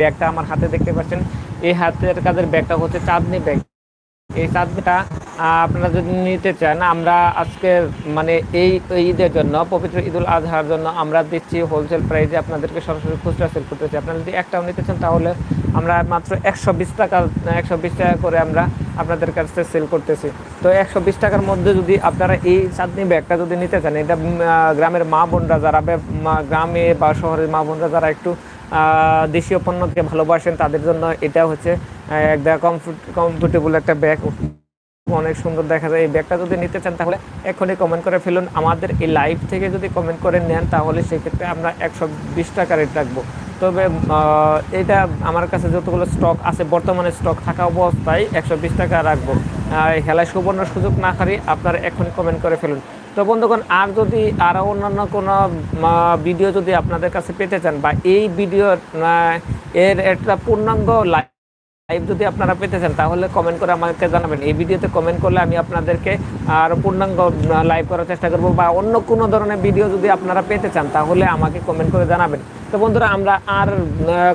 ব্যাগটা আমার হাতে দেখতে পাচ্ছেন। এই হাতের কাজের ব্যাগটা হচ্ছে চাঁদনি ব্যাগ। এই চাঁদনিটা আপনারা যদি নিতে চান, আমরা আজকে মানে এই ঈদের জন্য, পবিত্র ঈদুল আজহার জন্য আমরা দিচ্ছি হোলসেল প্রাইসে আপনাদেরকে সরাসরি খুচরা সেল করতেছি। আপনারা যদি একটাও নিতে চান, তাহলে আমরা মাত্র একশো বিশ টাকা, একশো বিশ টাকা করে আমরা আপনাদের কাছে সেল করতেছি। তো একশো বিশ টাকার মধ্যে যদি আপনারা এই চাঁদনি ব্যাগটা যদি নিতে চান, এটা গ্রামের মা বোনরা যারা গ্রামে বা শহরের মা বোনরা যারা একটু দেশীয় পণ্যকে ভালোবাসেন, তাদের জন্য এটা হচ্ছে একটা কমফোর্টেবল একটা ব্যাগ অনেক সুন্দর দেখা যায়। এই ব্যাগটা যদি নিতে চান, তাহলে এখনই কমেন্ট করে ফেলুন। আমাদের এই লাইভ থেকে যদি কমেন্ট করে নেন, তাহলে সেক্ষেত্রে আমরা একশো বিশ টাকা রেট রাখব। তবে এটা আমার কাছে যতগুলো স্টক আছে, বর্তমানে স্টক থাকা অবস্থায় একশো বিশ টাকা রাখব। খেলায় সুবর্ণ সুযোগ না হারি আপনারা এখনই কমেন্ট করে ফেলুন। তো বন্ধুগণ, আর যদি আরও অন্যান্য কোনো ভিডিও যদি আপনাদের কাছে পেতে চান বা এই ভিডিওর এর একটা পূর্ণাঙ্গ লাইভ লাইভ যদি আপনারা পেতে চান, তাহলে কমেন্ট করে আমাকে জানাবেন। এই ভিডিওতে কমেন্ট করলে আমি আপনাদেরকে আর পূর্ণাঙ্গ লাইভ করার চেষ্টা করব বা অন্য কোনো ধরনের ভিডিও যদি আপনারা পেতে চান, তাহলে আমাকে কমেন্ট করে জানাবেন। তো বন্ধুরা, আমরা আর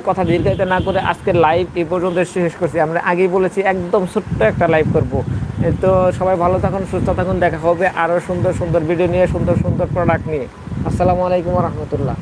কথা দীর্ঘায়িত না করে আজকে লাইভ এই পর্যন্ত শেষ করছি। আমরা আগেই বলেছি, একদম ছোট্ট একটা লাইভ করব। তো সবাই ভালো থাকুন, সুস্থ থাকুন, দেখা হবে আরও সুন্দর সুন্দর ভিডিও নিয়ে, সুন্দর সুন্দর প্রোডাক্ট নিয়ে। আসসালামু আলাইকুম রহমতুল্লাহ।